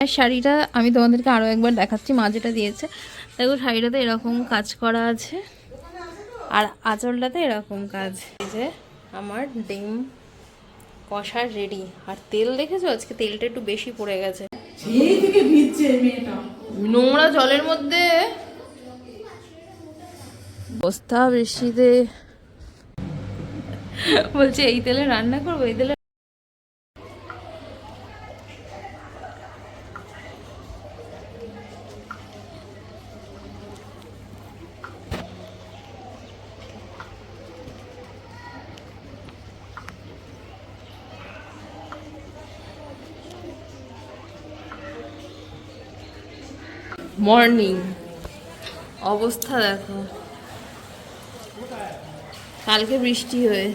শাড়িটা আমি তোমাদেরকে আরও একবার দেখাচ্ছি মা যেটা দিয়েছে। দেখো শাড়িটাতে এরকম কাজ করা আছে। আর আঁচলটাতে এরকম কাজ। এই যে আমার ডিম কষা রেডি আর তেল দেখেছ? আজকে তেলটা একটু বেশি পড়ে গেছে। নোংরা জলের মধ্যে। বস্তা বৃষ্টিতে। বলছে এই তেলে রান্না করব? এই তেলে মর্নিং অবস্থা দেখো। কালকে বৃষ্টি হয়ে।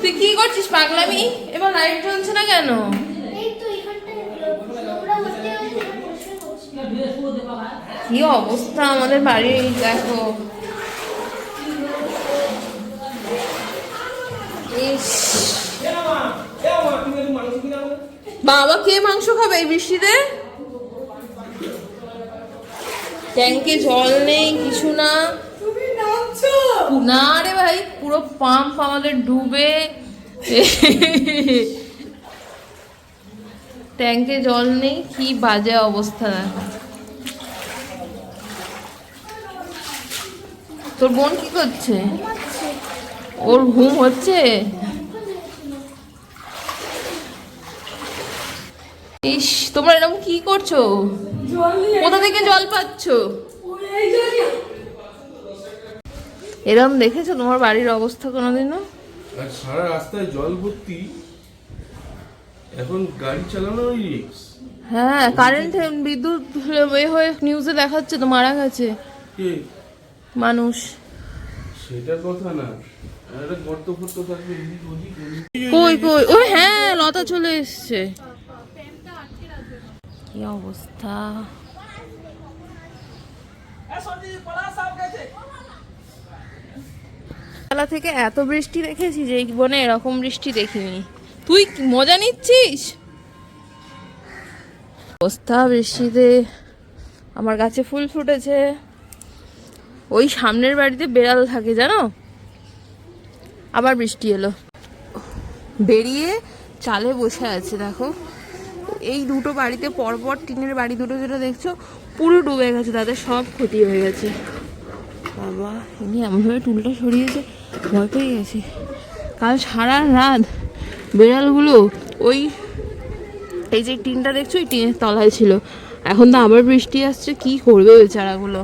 তুই কি করছিস পাগলামি? এবার লাইট জ্বলছে না কেন। কি অবস্থা আমাদের বাড়ির দেখো। ইস। বাবা কে মাংস খাবে এই বৃষ্টিতে? ট্যাঙ্কে জল নেই কিছু না। না রে ভাই পুরো পাম্প আমাদের ডুবে। ট্যাঙ্কে জল নেই কি বাজে অবস্থা। দেখো তোর বোন কি করছে? ওর ঘুম হচ্ছে? ইস তোমরা এরকম কি করছ? কোথা থেকে জল পাচ্ছো? এরকম দেখেছ তোমার বাড়ির অবস্থা কোনোদিনও? সারা রাস্তায় জল ভর্তি। এখন গাড়ি চালানো রিক্স হ্যাঁ কারেন্ট বিদ্যুৎ এ হয়ে নিউজে দেখাচ্ছে তো মারা গেছে। মানুষ। সেটা কথা না। কই কই? ওই হ্যাঁ লতা চলে এসছে। কি অবস্থা? বেলা থেকে এত বৃষ্টি দেখেছি যে বনে এরকম বৃষ্টি দেখিনি। তুই মজা নিচ্ছিস? অবস্থা বৃষ্টিতে। আমার গাছে ফুল ফুটেছে। ওই সামনের বাড়িতে বেড়াল থাকে, জানো? আবার বৃষ্টি এলো। বেরিয়ে চালে বসে আছে, দেখো। এই দুটো বাড়িতে পরপর টিনের বাড়ি দুটো যেটা দেখছ, পুরো ডুবে গেছে, তাদের সব ক্ষতি হয়ে গেছে। বাবা, ইনি এমনভাবে টুলটা সরিয়েছে, ভয় পেয়ে গেছি। কাল সারা রাত বেড়ালগুলো ওই, এই যে টিনটা দেখছ, ওই টিনের তলায় ছিল। এখন তো আবার বৃষ্টি আসছে, কি করবে বেচারাগুলো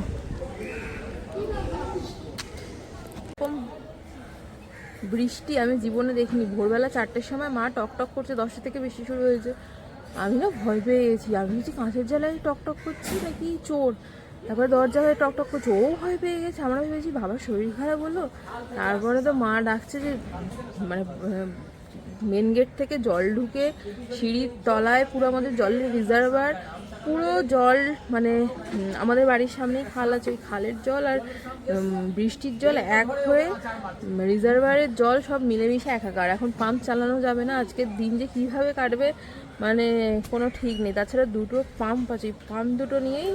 এরকম বৃষ্টি আমি জীবনে দেখিনি। ভোরবেলা চারটের সময় মা টক টক করছে, দশটা থেকে বৃষ্টি শুরু হয়েছে। আমি না ভয় পেয়ে গেছি। আমি হচ্ছে কাঁচের জ্বালায় টক টক করছি নাকি চোর? তারপরে দরজায় টক টক করছে। ও ভয় পেয়ে গেছে। আমরা ভেবেছি বাবার শরীর খারাপ হলো। তারপরে তো মা ডাকছে যে মানে মেন গেট থেকে জল ঢুকে সিঁড়ির তলায় পুরো আমাদের জলের রিজার্ভার পুরো জল মানে আমাদের বাড়ির সামনেই খাল আছে। ওই খালের জল আর বৃষ্টির জল এক হয়ে রিজার্ভারের জল সব মিলেমিশে একাকার। এখন পাম্প চালানো যাবে না। আজকের দিন যে কীভাবে কাটবে মানে কোনো ঠিক নেই। তাছাড়া দুটো পাম্প আছে পাম্প দুটো নিয়েই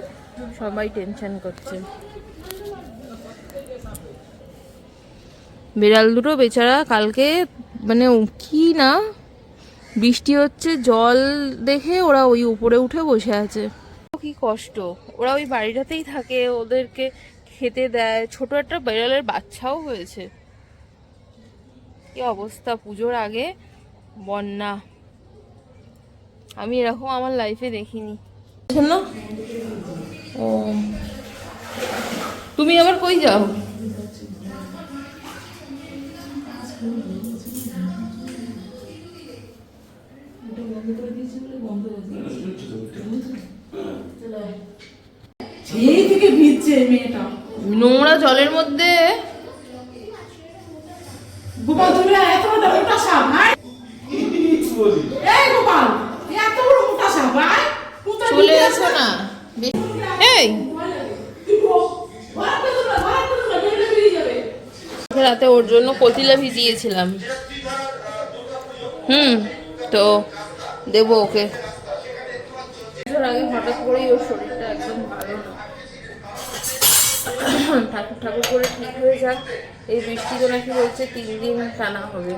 সবাই টেনশন করছে। বিড়াল দুটো বেচারা কালকে মানে কি না? বৃষ্টি হচ্ছে, জল দেখে ওরা ওই উপরে উঠে বসে আছে। কি কষ্ট। ওরা ওই বাড়িটাতেই থাকে, ওদেরকে খেতে দেয়। ছোট একটা বিড়ালের বাচ্চাও হয়েছে। কি অবস্থা, পুজোর আগে বন্যা। আমি এরকম আমার লাইফে দেখিনি। ও। তুমি আবার কই যাও? নোংরা জলের মধ্যে গোপাল তুমি এত বড় মোটা সাপ ভাই এই গোপাল এত বড় মোটা সাপ ভাই কোথায় চলে ঢুকে এসো আছে? না এই রাতে ওর জন্য কতিলা ভিজিয়েছিলাম। হুম, তো দেবো ওকে। আগে হঠাৎ করেই ওর শরীরটা একদম ঠাকুর ঠাকুর করে ঠিক হয়ে যাক। এই বৃষ্টি বলছে তিন দিন টানা হবে।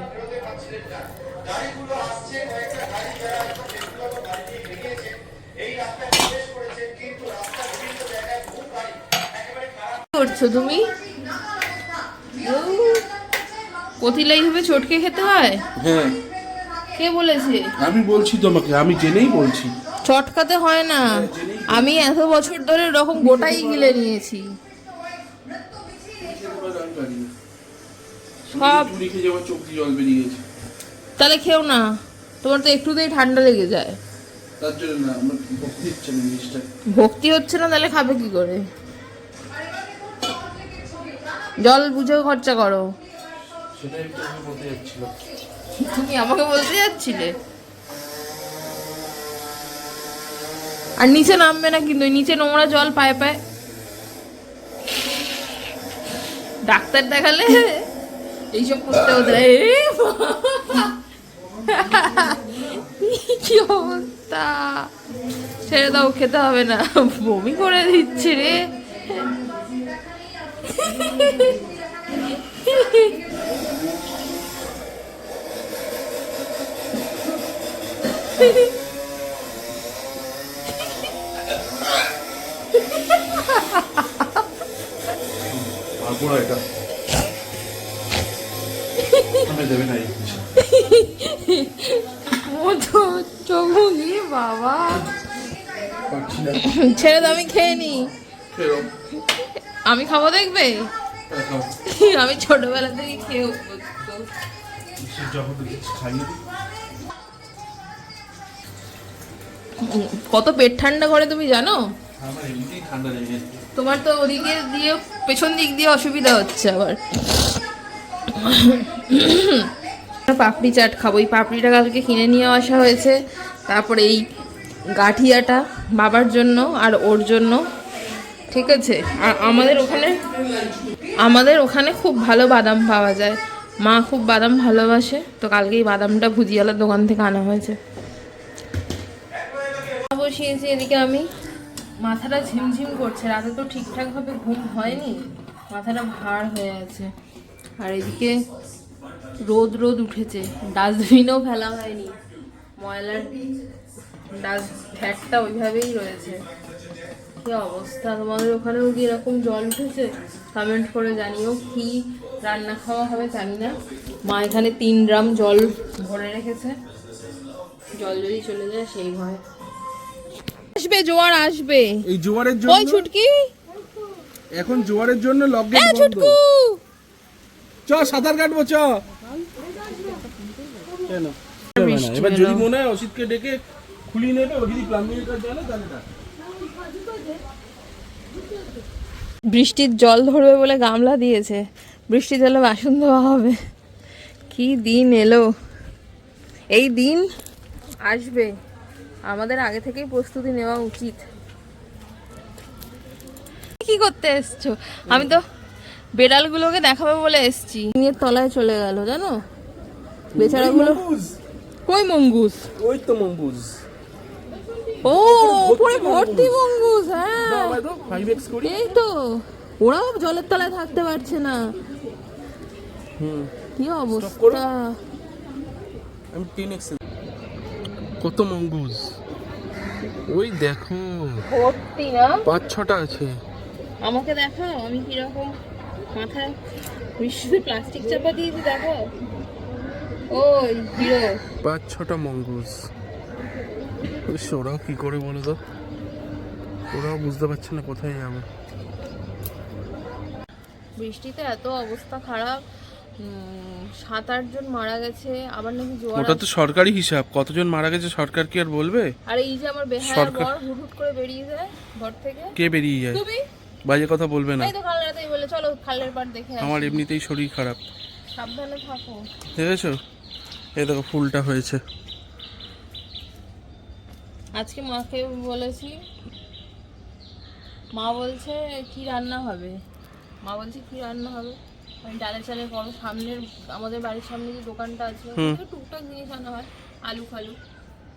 করছ তুমি? পতিলাই হবে চটকে খেতে হয়? হ্যাঁ। কে বলেছে? আমি বলছি তোমাকে আমি জেনেই বলছি। চটকাতে হয় না। আমি এত বছর ধরে এরকম গোটাই গিলে নিয়েছি। সব তাহলে খেও না। তোমার তো একটুতেই ঠান্ডা লেগে যায়। তার জন্য না আমার ভক্তি হচ্ছে না জিনিসটা? ভক্তি হচ্ছে না তাহলে খাবে কি করে? জল বুঝে খরচা করো। তুমি আমাকে বলতে যাচ্ছিলে? আর নিচে নামবে না কিন্তু, নিচে নোংরা জল পায়ে পায়ে। ডাক্তার দেখালে এইসব করতে হতে কি অবস্থা? ছেড়ে দাও, খেতে হবে না। বমি করে দিচ্ছে রে। পারব না এটা আমি দেবে না। মতো চমুনি বাবা ছেড়ে আমি খেয়ে নি। আমি খাব দেখবে? আমি ছোটবেলা থেকে খেয়ে কত পেট ঠান্ডা করে তুমি জানো? তোমার তো ওদিকে দিয়ে পেছন দিক দিয়ে অসুবিধা হচ্ছে আবার। পাপড়ি চাট খাব। এই পাপড়িটা কালকে কিনে নিয়ে আসা হয়েছে। তারপরে এই গাঠিয়াটা বাবার জন্য আর ওর জন্য। ঠিক আছে? আর আমাদের ওখানে আমাদের ওখানে খুব ভালো বাদাম পাওয়া যায়। মা খুব বাদাম ভালোবাসে। তো কালকে এই বাদামটা ভুজিয়ালার দোকান থেকে আনা হয়েছে। বসিয়েছি এদিকে আমি। মাথাটা ঝিমঝিম করছে। রাতে তো ঠিকঠাকভাবে ঘুম হয়নি। মাথাটা ভার হয়ে আছে। আর এদিকে রোদ রোদ উঠেছে। ডাস্টবিনও ফেলা হয়নি। ময়লার ডাস্ট ফ্যাটটা ওইভাবেই রয়েছে। কি অবস্থা? তোমাদের ওখানেও কি এরকম জল উঠেছে? কমেন্ট করে জানিও কি রান্না খাওয়া হবে জানি না। মা এখানে তিন ড্রাম জল ভরে রেখেছে। জল যদি চলে যায় সেই ভয়। আসবে জোয়ার আসবে। এই জোয়ারের ওই জন্য ছুটকি। এখন জোয়ারের জন্য লকডাউন বন্ধ। ছুটকু! চ সাঁতার কাটবো চ। কেন? এবার যদি মনে হয় অসিতকে ডেকে খুলিয়ে নেবে যদি প্লাম্বিং কাজ জানে তাহলে ডাক। বৃষ্টির জল ধরবে বলে গামলা দিয়েছে। বৃষ্টি জলে বাসন ধোয়া হবে। কি দিন এলো। এই দিন আসবে। আমাদের আগে থেকেই প্রস্তুতি নেওয়া উচিত। কি করতে এসছো? আমি তো বেড়ালগুলোকে দেখাবো বলে এসছি। নিয়ে তলায় চলে গেল জানো? বেচারাগুলো কই মঙ্গুস? ওই তো মম্বুজ ও পুরো ভর্তি মঙ্গুস হ্যাঁ। এই তো ওরাও জলের তলায় থাকতে পারছে না। হুম। কি। অবস্থা? আমি টেন কত মঙ্গুজ ওই দেখো ভর্তি না? পাঁচ ছটা আছে। আমাকে দেখাও আমি কীরকম মাথায় বৃষ্টিতে প্লাস্টিক চাপা দিয়েছি দেখো ওই হিরো। পাঁচ ছটা মঙ্গুজ ইস, ওরাও কি করে বলো তো ওরাও বুঝতে পারছে না কোথায় যাবে। বৃষ্টিতে এত অবস্থা খারাপ সাত আট জন মারা গেছে আবার নাকি জোয়ার ওটা তো সরকারি হিসাব। কতজন মারা গেছে সরকার কি আর বলবে? আর এই যে আমার বেহায়া সরকার- বর হুট হুট করে বেরিয়ে যায় ঘর থেকে। কে বেরিয়ে যায়? তুমি? বাজে কথা বলবে না। এই তো কাল রাতেই বলে চলো খালের পাড় দেখে আসি। আমার এমনিতেই শরীর খারাপ। সাবধানে থাকো। দেখেছ? এই দেখো ফুলটা হয়েছে। আজকে মাকে বলেছি মা বলছে কি রান্না হবে? মা বলছে কি রান্না হবে? আমি ডালে চালে করো সামনের আমাদের বাড়ির সামনে যে দোকানটা আছে ওখান টুকটাক জিনিস আনা হয় আলু ফালু।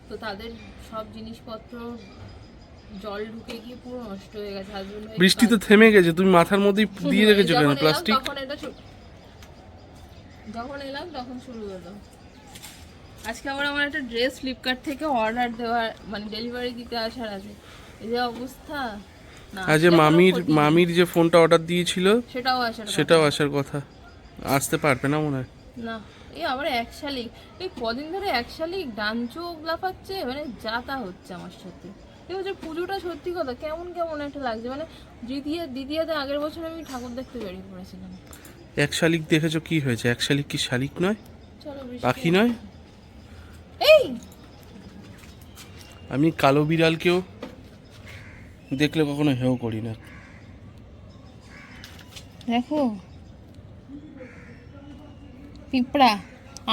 তো তাদের সব জিনিসপত্র জল ঢুকে গিয়ে পুরো নষ্ট হয়ে গেছে হাজবেন্ড বৃষ্টি তো থেমে গেছে তুমি মাথার মধ্যেই দিয়ে রেখেছো কেন প্লাস্টিক? যখন এলাম তখন শুরু হলো। আজকে আবার আমার একটা ড্রেস ফ্লিপকার্ট থেকে অর্ডার দেওয়ার মানে ডেলিভারি দিতে আসার আছে। এই যে অবস্থা। না আজ মামির মামির যে ফোনটা অর্ডার দিয়েছিল সেটাও আসার সেটাও আসার কথা। আসতে পারবে না মনে হয়? না এই আবার এক শালিক। এই কদিন ধরে এক শালিক ডান চোখ লাফাচ্ছে মানে যাতা হচ্ছে আমার সাথে। এই বছর পুজোটা সত্যি কথা কেমন কেমন একটা লাগছে। মানে দ্বিতীয় দ্বিতীয়তে আগের বছর আমি ঠাকুর দেখতে বেরিয়ে পড়েছিলাম। এক শালিক দেখেছ কি হয়েছে? এক শালিক কি শালিক নয়? চলো পাখি নয়? এই। আমি কালো বিড়ালকেও দেখলে কখনো হেও করি না। দেখো। পিঁপড়া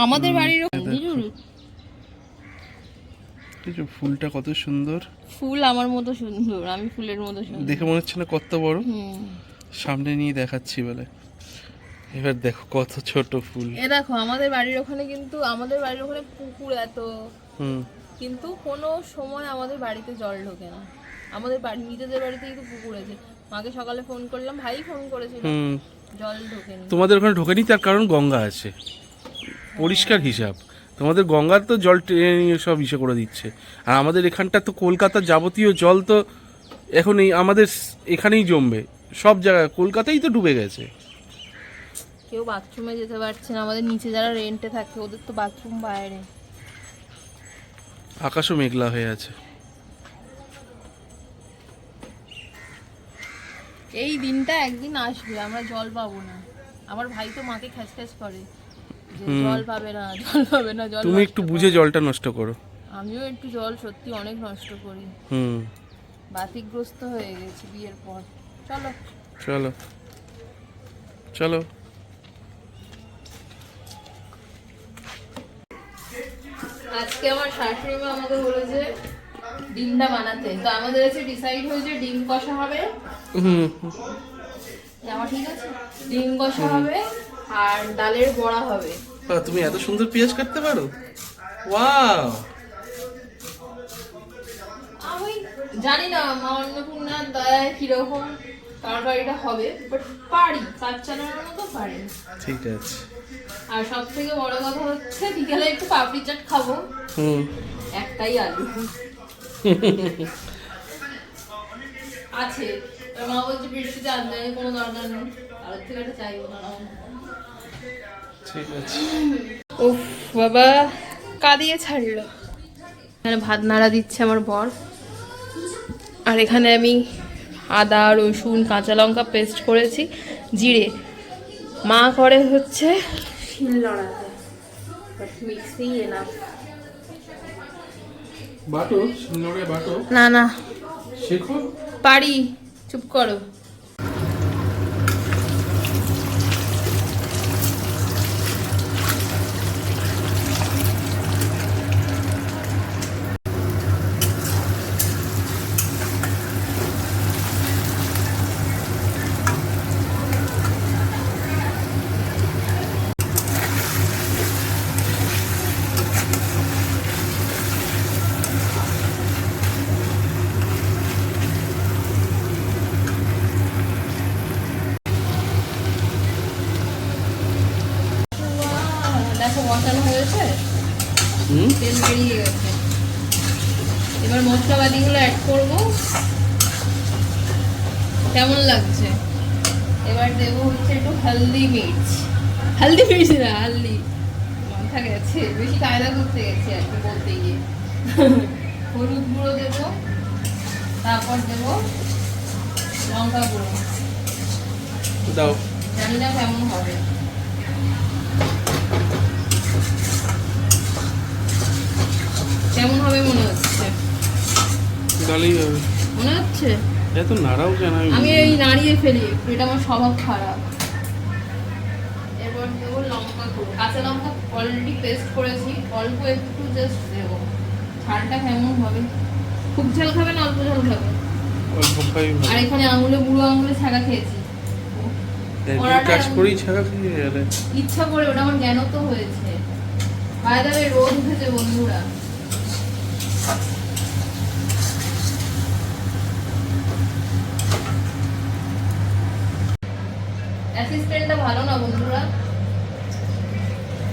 আমাদের বাড়ির কিছু ফুলটা কত সুন্দর। ফুল আমার মতো সুন্দর আমি ফুলের মতো সুন্দর। দেখে মনে হচ্ছে না কত বড়। সামনে নিয়ে দেখাচ্ছি বলে। এবার দেখো কত ছোট ফুল। এ দেখো আমাদের বাড়ির ওখানে কিন্তু আমাদের বাড়ির ওখানে পুকুর এত। হুম। কিন্তু কোনো সময় আমাদের বাড়িতে জল ঢোকে না। আমাদের বাড়ি নিজেদের বাড়িতেই তো পুকুর আছে। মাকে সকালে ফোন করলাম ভাই ফোন করেছিল। হুম। জল ঢোকেনি তোমাদের ওখানে ঢোকেনি তার কারণ গঙ্গা আছে। পরিষ্কার হিসাব। তোমাদের গঙ্গার তো জল টেনে নিয়ে সব ইসে করে দিচ্ছে। আর আমাদের এখানটা তো কলকাতার যাবতীয় জল তো এখন এই আমাদের এখানেই জমবে। সব জায়গায় কলকাতাই তো ডুবে গেছে। কেউ বাথরুমে যেতে পারছে না। আমাদের নিচে যারা রেন্টে থাকে ওদের তো বাথরুম বাইরে। আকাশও মেঘলা হয়ে আছে। এই দিনটা একদিন আসবে আমরা জল পাবো না। আমার ভাই তো মাকে খ্যাচ খ্যাচ করে যে জল পাবে না জল পাবে না জল তুমি একটু বুঝে জলটা নষ্ট করো করো। আমিও একটু জল সত্যি অনেক নষ্ট করি। হুম। বাতিগ্রস্ত হয়ে গেছি বিয়ের পর। চলো। চলো। চলো। আজকে আমার শাশুড়ি মা আমাকে বলেছে ডিমটা বানাতে। তো আমাদের কাছে ডিসাইড হয়েছে ডিম কষা হবে। হুম। জামা ঠিক আছে? ডিম কষা হবে আর ডালের বড়া হবে। তুমি এত সুন্দর পেঁয়াজ কাটতে পারো? ওয়াও! আমি জানি না মা অন্নপূর্ণার দয়ায় কীরকম তরকারিটা হবে বাট পারি কাজ চালানোর মতো পারি। ঠিক আছে। আর সব থেকে বড় কথা হচ্ছে বিকেলে একটু পাপড়ি চাট খাব। হুম। একটাই আলু। আছে। মা বলছে বৃষ্টিতে আনতে কোনো দরকার নেই। তার থেকে একটা চাইব না ঠিক আছে। উফ বাবা কাঁদিয়ে ছাড়লো। এখানে ভাত নাড়া দিচ্ছে আমার বর। আর এখানে আমি আদা রসুন কাঁচা লঙ্কা পেস্ট করেছি জিরে। মা করে হচ্ছে না না। শেখো। পারি চুপ করো। মশলাপাতিগুলো অ্যাড করব। কেমন লাগছে? এবার দেবো হচ্ছে একটু হলদি মির্চ হলদি মির্চ না হলদি মাথা গেছে বেশি কায়দা করতে গেছে আর কি বলতে গিয়ে। হলুদ গুঁড়ো দেবো তারপর দেবো লঙ্কা গুঁড়ো। দাও। জানি না কেমন হবে। কেমন হবে মনে হচ্ছে? ডালেই হবে। মনে হচ্ছে? এত নাড়াও কেন আমি এই নাড়িয়ে ফেলি এটা আমার স্বভাব খারাপ। এরপর দেবো লঙ্কা গুঁড়ো। কাঁচা লঙ্কা অলরেডি পেস্ট করেছি অল্প একটু জাস্ট দেবো। ঝালটা কেমন হবে? খুব ঝাল খাবে না অল্প ঝাল খাবে? অল্প খাই আর এখানে আঙুলে বুড়ো আঙুলে ছাগা খেয়েছি। কাজ করেই ছাড়া খেয়ে ইচ্ছা করে ওটা আমার জ্ঞান তো হয়েছে বাইরে রোদ উঠেছে বন্ধুরা। অ্যাসিস্ট্যান্টটা ভালো না বন্ধুরা।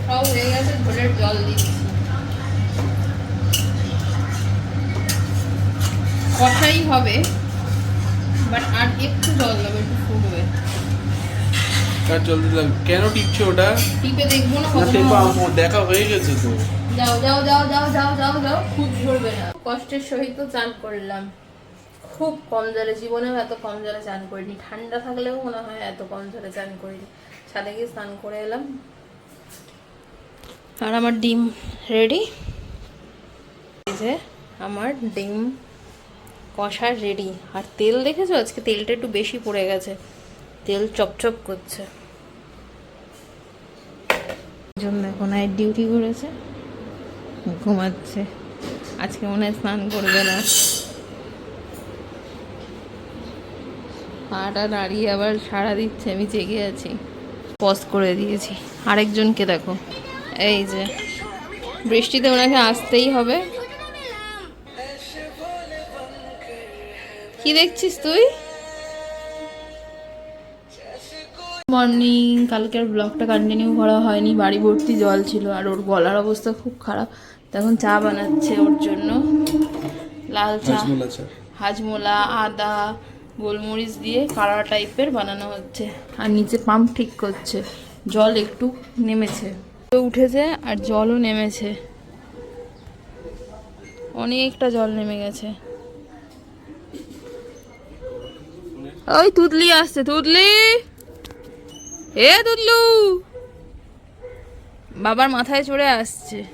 সব হয়ে গেছে ঝোলের জল দিচ্ছি। কষাই হবে বাট আর একটু জল দেবে একটু ফুটবে কার জল দিলাম কেন টিপছে ওটা? টিপে দেখব না। দেখা হয়ে গেছে তো। যাও যাও যাও যাও যাও যাও যাও খুব ঝরবে না। কষ্টের সহিত চান করলাম। খুব কম জলে, জীবনেও এত কম জলে চান করিনি। ঠান্ডা থাকলেও মনে হয় এত কম জলে চান করিনি। ছাদে গিয়ে স্নান করে এলাম। আর আমার ডিম রেডি এই যে আমার ডিম কষা রেডি আর তেল দেখেছ? আজকে তেলটা একটু বেশি পড়ে গেছে। তেল চপচপ করছে। জন্য এখন নাইট ডিউটি করেছে। ঘুমাচ্ছে। আজকে মনে হয় স্নান করবে না। পাটা দাঁড়িয়ে আবার সাড়া দিচ্ছে আমি জেগে আছি। পজ করে দিয়েছি। আরেকজনকে দেখো। এই যে বৃষ্টিতে ওনাকে আসতেই হবে। কি দেখছিস তুই? মর্নিং কালকের ব্লগটা কন্টিনিউ করা হয়নি বাড়ি ভর্তি জল ছিল আর ওর গলার অবস্থা খুব খারাপ। তখন চা বানাচ্ছে ওর জন্য। লাল চা হাজমোলা চা। হাজমোলা আদা গোলমরিচ দিয়ে কাড়া টাইপের বানানো হচ্ছে। আর নিচে পাম্প ঠিক করছে। জল একটু নেমেছে। তো উঠেছে আর জলও নেমেছে। অনেকটা জল নেমে গেছে। ওই তুতলি আসছে তুতলি! এ তুতলু! বাবার মাথায় চড়ে আসছে।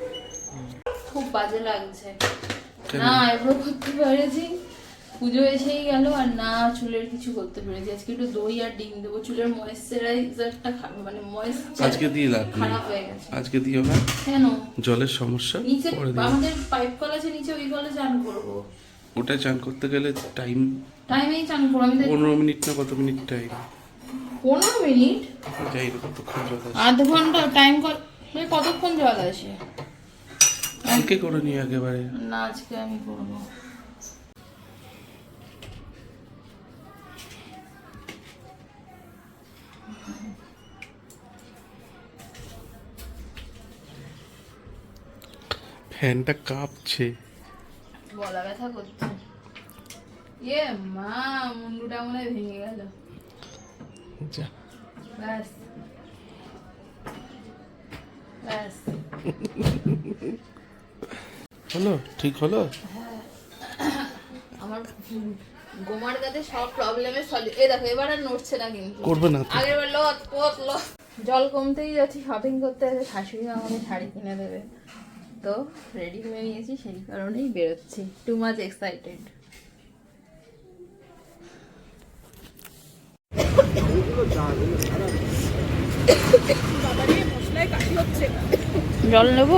খুব বাজে লাগছে। না এগুলো করতে পেরেছি। পুজো এসেই গেল আর না চুলের কিছু করতে পেরেছি। আজকে একটু দই আর ডিম দেবো। চুলের ময়েশ্চারাইজারটা মানে ময়েশ্চার আজকে দিয়ে লাভ খারাপ হয়ে গেছে। আজকে দিও না। কেন? জলের সমস্যা নিচে আমাদের পাইপ কল আছে নিচে ওই কলে চান করব। ওটা চান করতে গেলে টাইম টাইমেই চান করব। আমি পনেরো মিনিট না কত মিনিট টাইম পনেরো মিনিট? যাই কতক্ষণ জল আসে? আধ ঘণ্টা টাইম কতক্ষণ জল আসে? কালকে করে নিই একেবারে। না আজকে আমি করব। ফ্যানটা কাঁপছে। গলা ব্যথা করছে। ইয়ে মা মুন্ডুটা মনে ভেঙে গেল। যা। ব্যাস। ব্যাস। হলো? ঠিক হলো? আমার গোমার কাছে সব সলিউশন এই দেখো এবার আর নড়ছে না কিন্তু। করবে না আগের বার লত পথ লত জল কমতেই যাচ্ছি শপিং করতে গেছে শাশুড়ি আমাকে শাড়ি কিনে দেবে। তো রেডি হয়ে গিয়েছি সেই কারণেই বেরোচ্ছি। টু মাচ এক্সাইটেড জল নেব?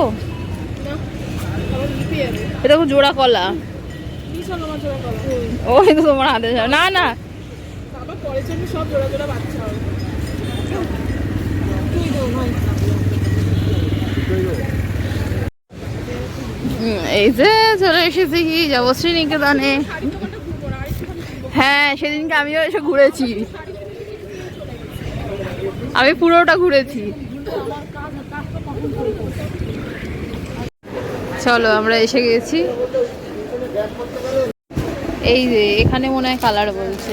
এটা খুব জোড়া কলা। ওই তো তোমার হাতে। না না। হুম, এই যে চলে এসেছি কি যাবশ্রী নিকেতনে হ্যাঁ সেদিনকে আমিও এসে ঘুরেছি। আমি পুরোটা ঘুরেছি। চলো, আমরা এসে গেছি। এই যে, এখানে মনে হয় কালার বলছে।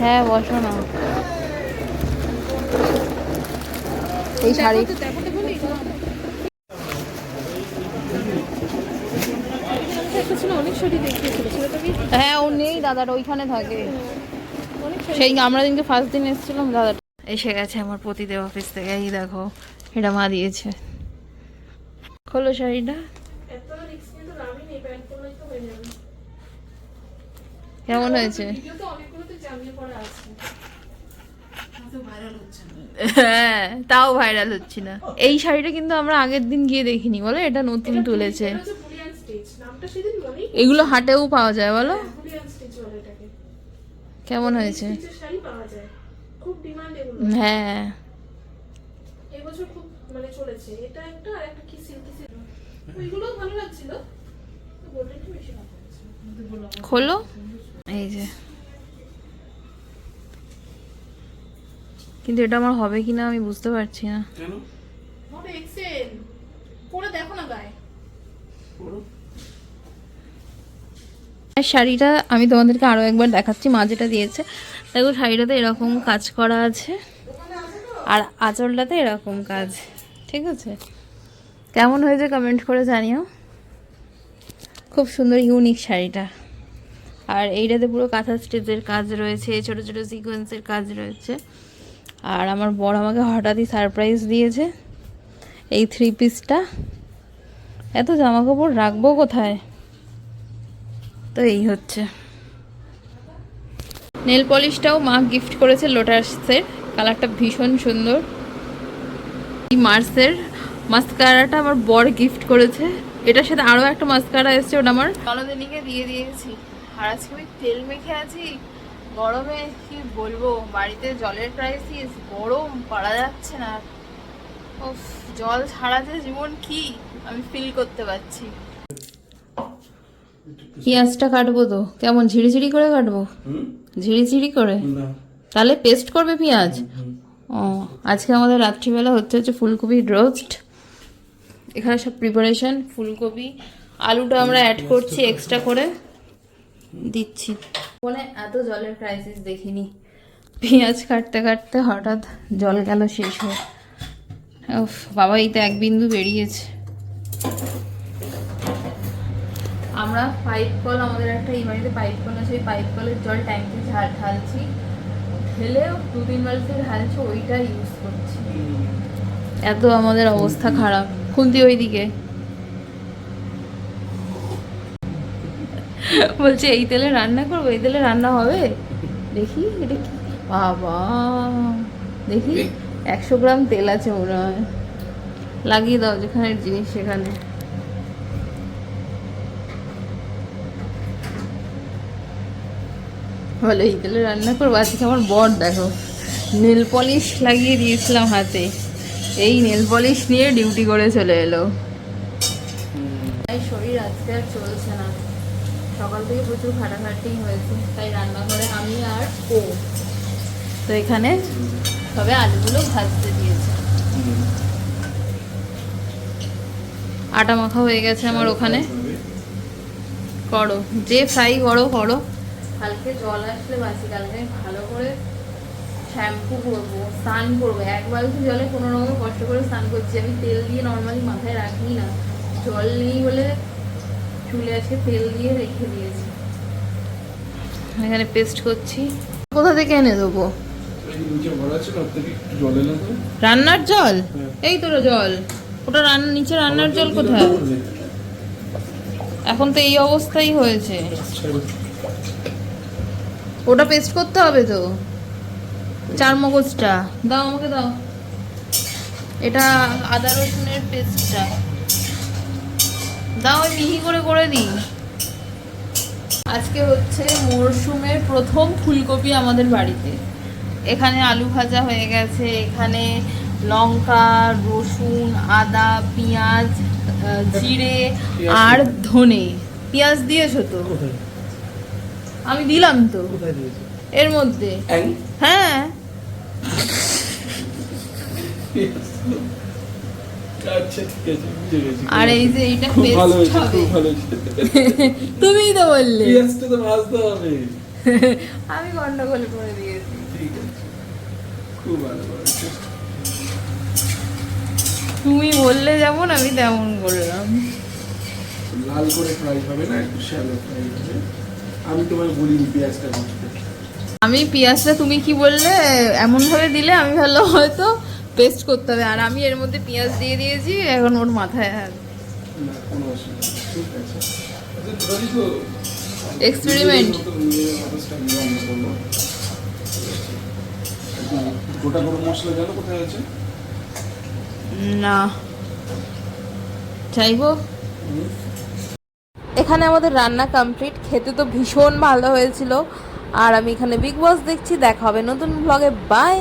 হ্যাঁ বসো না। এই শাড়ি হ্যাঁ ও নেই দাদাটা ওইখানে থাকে। সেই আমরা দিনকে ফার্স্ট দিন এসেছিলাম দাদাটা এসে গেছে আমার প্রতিদেব অফিস থেকে এই দেখো এটা মা দিয়েছে। খোলো শাড়িটা। কেমন হয়েছে? হ্যাঁ তাও ভাইরাল হচ্ছে না। এই শাড়িটা কিন্তু আমরা আগের দিন গিয়ে দেখিনি বলো এটা নতুন তুলেছে। এগুলো হাটেও পাওয়া যায় বলো? কেমন হয়েছে? খুব ডিমান্ড এগুলো। হ্যাঁ। এবছর খুব মানে চলেছে। এটা একটা আর একটা কি সিল্কি সিল্ক ওইগুলো ভালো লাগছিল গোল্ডেনটা বেশি ভালো লাগছে খোলো? এই যে। কিন্তু এটা আমার হবে কি না আমি বুঝতে পারছি না। কেন? হবে এক্সেল পরে দেখো না গায়ে। আর শাড়িটা আমি তোমাদেরকে আরও একবার দেখাচ্ছি, মা যেটা দিয়েছে। দেখো, শাড়িটাতে এরকম কাজ করা আছে, আর আঁচলটাতে এরকম কাজ, ঠিক আছে? কেমন হয়েছে কমেন্ট করে জানিও। খুব সুন্দর ইউনিক শাড়িটা। আর এইটাতে পুরো কাঁথা স্টিচের কাজ রয়েছে, ছোট ছোট সিকোয়েন্সের কাজ রয়েছে। আর আমার বর আমাকে হঠাৎই সারপ্রাইজ দিয়েছে, এই থ্রি পিসটা এত জামা কাপড় রাখব কোথায়? তো এই হচ্ছে। নেল পলিশটাও মা গিফট করেছে লোটাসের, কালারটা ভীষণ সুন্দর। এই মার্সের মাস্কারাটা আমার বর গিফট করেছে। এটার সাথে আরও একটা মাস্কারা এসছে ওটা আমার। ননদিনীকে দিয়ে দিয়েছি। আর আজকে আমি তেল মেখে আছি। গরমে কি বলব, বাড়িতে জলের ক্রাইসিস গরম, পারা যাচ্ছে না। জল ছাড়া যে জীবন কি? আমি ফিল করতে পারছি। পেঁয়াজটা কাটবো তো। কেমন ঝিরিঝিরি করে কাটবো? ঝিরিঝিরি করে? তাহলে পেস্ট করবে পেঁয়াজ? ও আজকে আমাদের রাত্রিবেলা হচ্ছে হচ্ছে ফুলকপির রোস্ট এখানে সব প্রিপারেশন ফুলকপি। আলুটা আমরা অ্যাড করছি এক্সট্রা করে। দিচ্ছি। ফোনে এত জলের ক্রাইসিস দেখিনি। পেঁয়াজ কাটতে কাটতে হঠাৎ জল গেল শেষ হয়ে। বাবা এই তো এক বিন্দু বেরিয়েছে। আমরা পাইপ কল আমাদের একটা এই বাড়িতে পাইপ কল আছে, ওই পাইপ কলের জল ট্যাঙ্কে ঢাল ঢালছি। ঢেলেও দু তিন বালতি ঢালছি ওইটা ইউজ করছি। এত আমাদের অবস্থা খারাপ। খুন্তি ওইদিকে। বলছে, এই তেলে রান্না করব, এই তেলে রান্না হবে? দেখি, এটা কি বাবা, দেখি, একশো গ্রাম তেল আছে মনে হয়। লাগিয়ে দাও, যেখানে জিনিস সেখানে। বলে এই তেলে রান্না করব? আজকে আমার বর, দেখো, নেল পলিশ লাগিয়ে দিয়েছিলাম হাতে। এই নেল পলিশ নিয়ে ডিউটি করে চলে এলো। তাই শরীর আজকে আর চলছে না। সকাল থেকে প্রচুর খাটাখাটি হয়েছে, তাই রান্নাঘরে আমি আর ও। তো এখানে তবে আলুগুলো ভাজতে দিয়েছে। আটা মাখা হয়ে গেছে আমার ওখানে। করো, যে ফ্রাই করো করো। কালকে জল আসলে বাসি কালকে আমি ভালো করে শ্যাম্পু করব স্নান করব। এক বালতি জলে কোনো রকম কষ্ট করে স্নান করছি। আমি তেল দিয়ে নর্মালি মাথায় রাখি না। জল নেই বলে চুলে আজকে তেল দিয়ে রেখে দিয়েছি। এখানে পেস্ট করছি। কোথা থেকে এনে দেবো? রান্নার জল? হ্যাঁ। এই তোর জল। ওটা রান্না নিচে রান্নার জল কোথায়? এখন তো এই অবস্থাই হয়েছে। ওটা পেস্ট করতে হবে তো? চার মগজটা। দাও আমাকে দাও। এটা আদা রসুনের পেস্টটা দাও আমি মিহি করে করে দিই। আজকে হচ্ছে মরশুমের প্রথম ফুলকপি আমাদের বাড়িতে। এখানে আলু ভাজা হয়ে গেছে। এখানে লঙ্কা রসুন আদা পেঁয়াজ জিরে আর ধনে। পেঁয়াজ দিয়েছ তো? আমি দিলাম তো। এর মধ্যে। হ্যাঁ। আচ্ছা ঠিক আছে বুঝে গেছি। আর এই যে এইটা পেস্ট হবে। খুব ভালো হয়েছে। তুমিই তো বললে। পেঁয়াজটা তো ভাজতে হবে। আমি গন্ডগোল করে দিয়েছি। ঠিক আছে। খুব ভালো তুমি বললে যেমন আমি তেমন করলাম। লাল করে ফ্রাই হবে না? একটু শ্যালো ফ্রাই হবে। আমি তোমায় বলিনি পেঁয়াজটা আমি পেঁয়াজটা তুমি কি বললে? এমন ভাবে দিলে আমি ভালো হয়তো পেস্ট করতে হবে। আর আমি এর মধ্যে পেঁয়াজ দিয়ে দিয়েছি এখন ওর মাথায় হাত না কোনো অসুবিধা ঠিক আছে। আচ্ছা ধরি তো Experiment. নিজেদের মতো নিজেদের মতো style এ রান্না করব। একটু গোটা গরম মশলা জানো কোথায় আছে? না। চাইব? এখানে আমাদের রান্না কমপ্লিট খেতে তো ভীষণ ভালো হয়েছিল। আর আমি এখানে বিগ বস দেখছি। দেখা হবে নতুন ব্লগে বাই